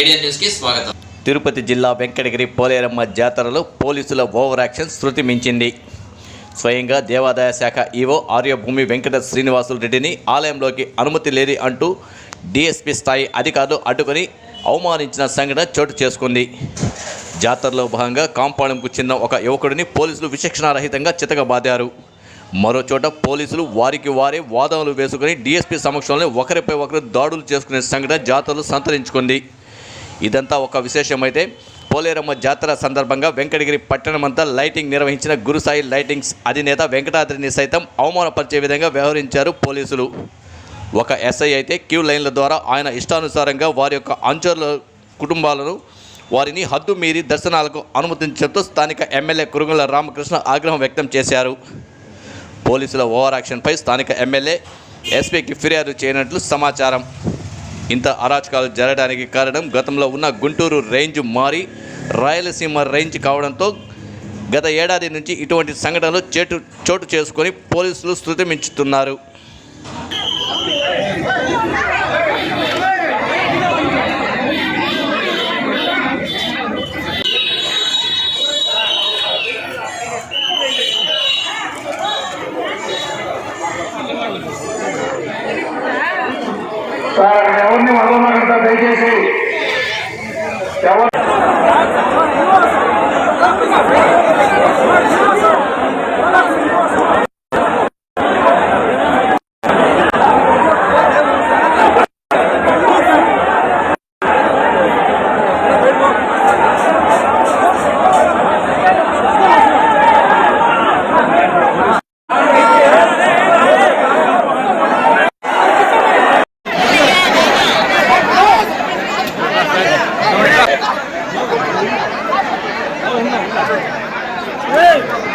ఏడియన్ స్వాగతం. తిరుపతి జిల్లా వెంకటగిరి పోలేరమ్మ జాతరలో పోలీసుల ఓవర్ యాక్షన్ శృతి మించింది. స్వయంగా దేవాదాయ శాఖ ఈవో ఆర్యభూమి వెంకట శ్రీనివాసులు రెడ్డిని ఆలయంలోకి అనుమతి లేని అంటూ డిఎస్పీ స్థాయి అధికారులు అడ్డుకొని అవమానించిన సంఘటన చోటు చేసుకుంది. జాతరలో భాగంగా కాంపౌండ్కు చెందిన ఒక యువకుడిని పోలీసులు విచక్షణారహితంగా చితకబాదారు. మరో చోట పోలీసులు వారికి వారే వాదనలు వేసుకుని డీఎస్పీ సమక్షంలో ఒకరిపై ఒకరు దాడులు చేసుకునే సంఘటన జాతరలు సంతరించుకుంది. ఇదంతా ఒక విశేషమైతే పోలేరమ్మ జాతర సందర్భంగా వెంకటగిరి పట్టణమంతా లైటింగ్ నిర్వహించిన గురుసాయి లైటింగ్స్ అధినేత వెంకటాద్రిని సైతం అవమానపరిచే విధంగా వ్యవహరించారు పోలీసులు. ఒక ఎస్ఐ అయితే క్యూ లైన్ల ద్వారా ఆయన ఇష్టానుసారంగా వారి యొక్క అంచర్ల కుటుంబాలను వారిని హద్దు మీరి దర్శనాలకు అనుమతించడంతో స్థానిక ఎమ్మెల్యే కురుగుల రామకృష్ణ ఆగ్రహం వ్యక్తం చేశారు. పోలీసుల ఓవర్ యాక్షన్పై స్థానిక ఎమ్మెల్యే ఎస్పీకి ఫిర్యాదు చేయనట్లు సమాచారం. ఇంత అరాచకాలు జరగడానికి కారణం గతంలో ఉన్న గుంటూరు రేంజ్ మారి రాయలసీమ రేంజ్ కావడంతో గత ఏడాది నుంచి ఇటువంటి సంఘటనలు చేటు చోటు చేసుకొని పోలీసులు శృతిమించుతున్నారు ఎవరిని వదలకుండా దయచేసి ఎవరు ঠিক